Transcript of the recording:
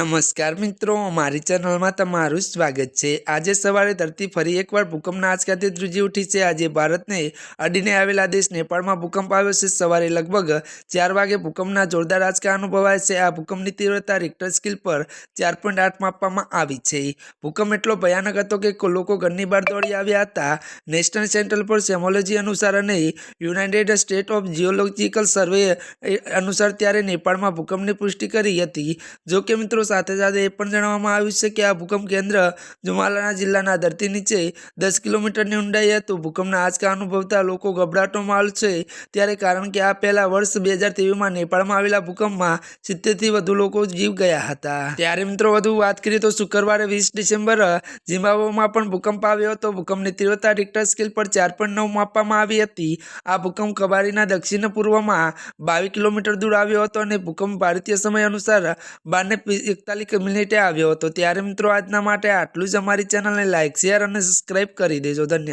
નમસ્કાર મિત્રો, મારી ચેનલમાં તમારું સ્વાગત છે. આજે સવારે ધરતી ફરી એકવાર ભૂકંપના આંચકાથી ધ્રુજી ઉઠી છે. આજે ભારતને અડીને આવેલા દેશ નેપાળમાં ભૂકંપ આવ્યો છે. સવારે લગભગ ચાર વાગે ભૂકંપના જોરદાર આંચકા અનુભવાય છે. આ ભૂકંપની તીવ્રતા રિક્ટર સ્કેલ પર ચાર પોઈન્ટ આઠ માપવામાં આવી છે. ભૂકંપ એટલો ભયાનક હતો કે લોકો ઘરની બહાર દોડી આવ્યા હતા. નેશનલ સેન્ટર ફોર સેમોલોજી અનુસાર અને United State of geological survey અનુસાર ત્યારે નેપાળમાં ભૂકંપની પુષ્ટિ કરી હતી. જો કે મિત્રો સાથે સાથે એ પણ જણાવવામાં આવ્યું છે કે આ ભૂકંપ કેન્દ્ર જુમાલાના જિલ્લાના ધરતી નીચે દસ કિલોમીટરની ઊંડાઈ હતું. ભૂકંપના આંચકા અનુભવતા લોકો ગભરાટો માલ છે. ત્યારે કારણ કે આ પહેલા વર્ષ બે હજાર તેવીસમાં નેપાળમાં આવેલા ભૂકંપમાં સિત્તેરથી વધુ લોકો જીવ ગયા હતા. ત્યારે મિત્રો વધુ વાત કરીએ તો શુક્રવારે વીસ ડિસેમ્બર ઝિમ્બાબ્વેમાં પણ ભૂકંપ આવ્યો હતો. ભૂકંપની તીવ્રતા રિક્ટર સ્કેલ પર ચાર પોઈન્ટ નવ માપવામાં આવી હતી. આ ભૂકંપ કબારીના દક્ષિણ પૂર્વમાં બાવીસ કિલોમીટર દૂર આવ્યો હતો અને ભૂકંપ ભારતીય સમય અનુસાર બારને એકતાલીસ મિનિટે આવ્યો હતો. ત્યારે મિત્રો, આજના માટે આટલું જ. અમારી ચેનલને લાઇક શેર અને સબસ્ક્રાઈબ કરી દેજો. ધન્યવાદ.